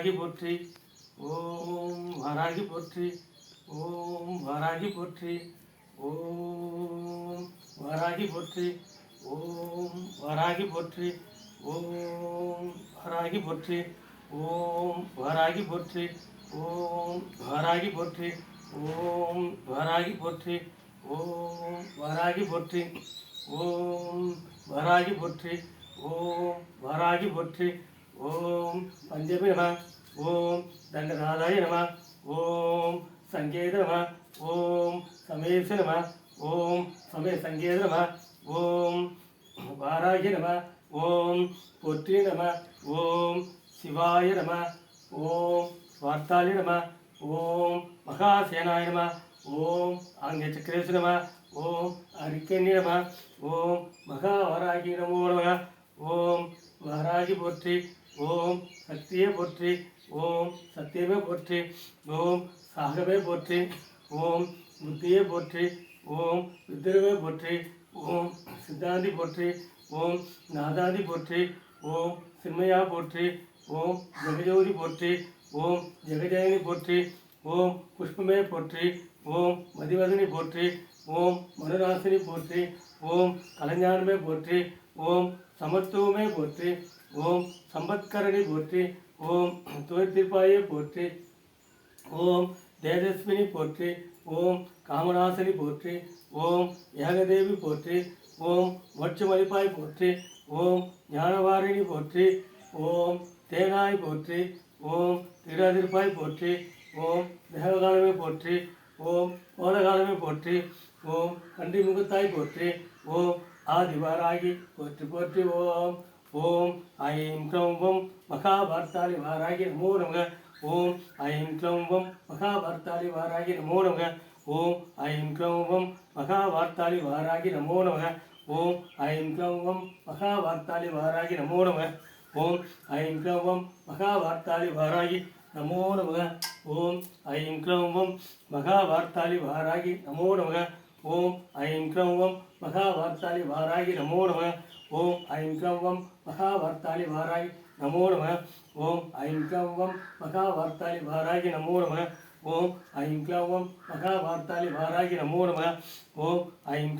வாராகி போற்றி ஓம் வாராகி போற்றி ஓம் வாராகி போற்றி ஓம் வாராகி போற்றி ஓம் வாராகி போற்றி ஓம் வாராகி போற்றி ஓம் வாராகி போற்றி ஓம் வாராகி போற்றி ஓம் வாராகி போற்றி ஓம் வாராகி போற்றி ஓம் வாராகி போற்றி ஓம் வாராகி போற்றி ஓம் பஞ்சமி நம ஓம் தண்டநாதாய நம ஓம் சங்கேத நம ஓம் சமேச நம ஓம் சமய சங்கேத நம ஓம் வாராகி நம ஓம் பொற்றி நம ஓம் சிவாய நம ஓம் வார்த்தாலி நம ஓம் மகாசேனாய நம ஓம் ஆங்கிய சக்கரேசு நம ஓம் அரிக்கண்ணி நம ஓம் மகாவராகி நமோ நம ஓம் வாராகி போற்றி ஓம் சக்தியே போற்றி ஓம் சத்தியமே போற்றி ஓம் சாகவே போற்றி ஓம் புத்தியே போற்றி ஓம் ருத்திரமே போற்றி ஓம் சித்தாந்தி போற்றி ஓம் நாதாதி போற்றி ஓம் சின்மயா போற்றி ஓம் ஜெகஜோதி போற்றி ஓம் ஜெகஜயனி போற்றி ஓம் புஷ்பமே போற்றி ஓம் மதிவதனி போற்றி ஓம் மனுராசினி போற்றி ஓம் கலைஞானமே போற்றி ஓம் சமத்துவமே போற்றி ஓம் சம்பத்கரணி போற்றி ஓம் துவத்திற்பாயே போற்றி ஓம் தேஜஸ்வினி போற்றி ஓம் காமராசனி போற்றி ஓம் ஏகதேவி போற்றி ஓம் மொட்சமளிப்பாய் போற்றி ஓம் ஞானவாரிணி போற்றி ஓம் தேனாய் போற்றி ஓம் திருஅதிர்ப்பாய் போற்றி ஓம் தேவகாலமே போற்றி ஓம் கோலகாலமே போற்றி ஓம் கண்டிமுகத்தாய் போற்றி ஓம் ஆதிவாராகி போற்றி போற்றி ஓம் ஓம் ஐம் க்ளௌம் வம் மகாபார்த்தாலி வாராகி நமோ நமக. ஓம் ஐம் க்ளௌம் வம் மகாபார்த்தாலி வாராகி நமோ நமக. ஓம் ஐம் க்ளௌம் வம் மகாவார்த்தாளி வாராகி நமோ நமக. ஓம் ஐம் க்ளௌம் வம் மகாவார்த்தாளி வாராகி நமோ நமக. ஓம் ஐம் க்ளௌம் வம் மகாவார்த்தாளி வாராகி நமோ நமக. ஓம் ஐம் க்ளௌம் வம் மகாவார்த்தாளி வாராகி நமோ நமக. ஓம் ஐம் க்ளௌம் ஓம் மகாவார்த்தாளி வாராகி நமோ நம. ஓம் ஐம் க்ளௌம் ஓம் மகாவார்த்தாளி வாராகி நமோ நம. ஓம் ஐம் க்ளௌம் ஓம் மகாவார்த்தாளி வாராகி நமோ நம. ஓம் ஐம் க்ளௌம் வம் மகாவார்த்தாளி வாராகி நமோ நம. ஓம் ஐம் க்ளௌம்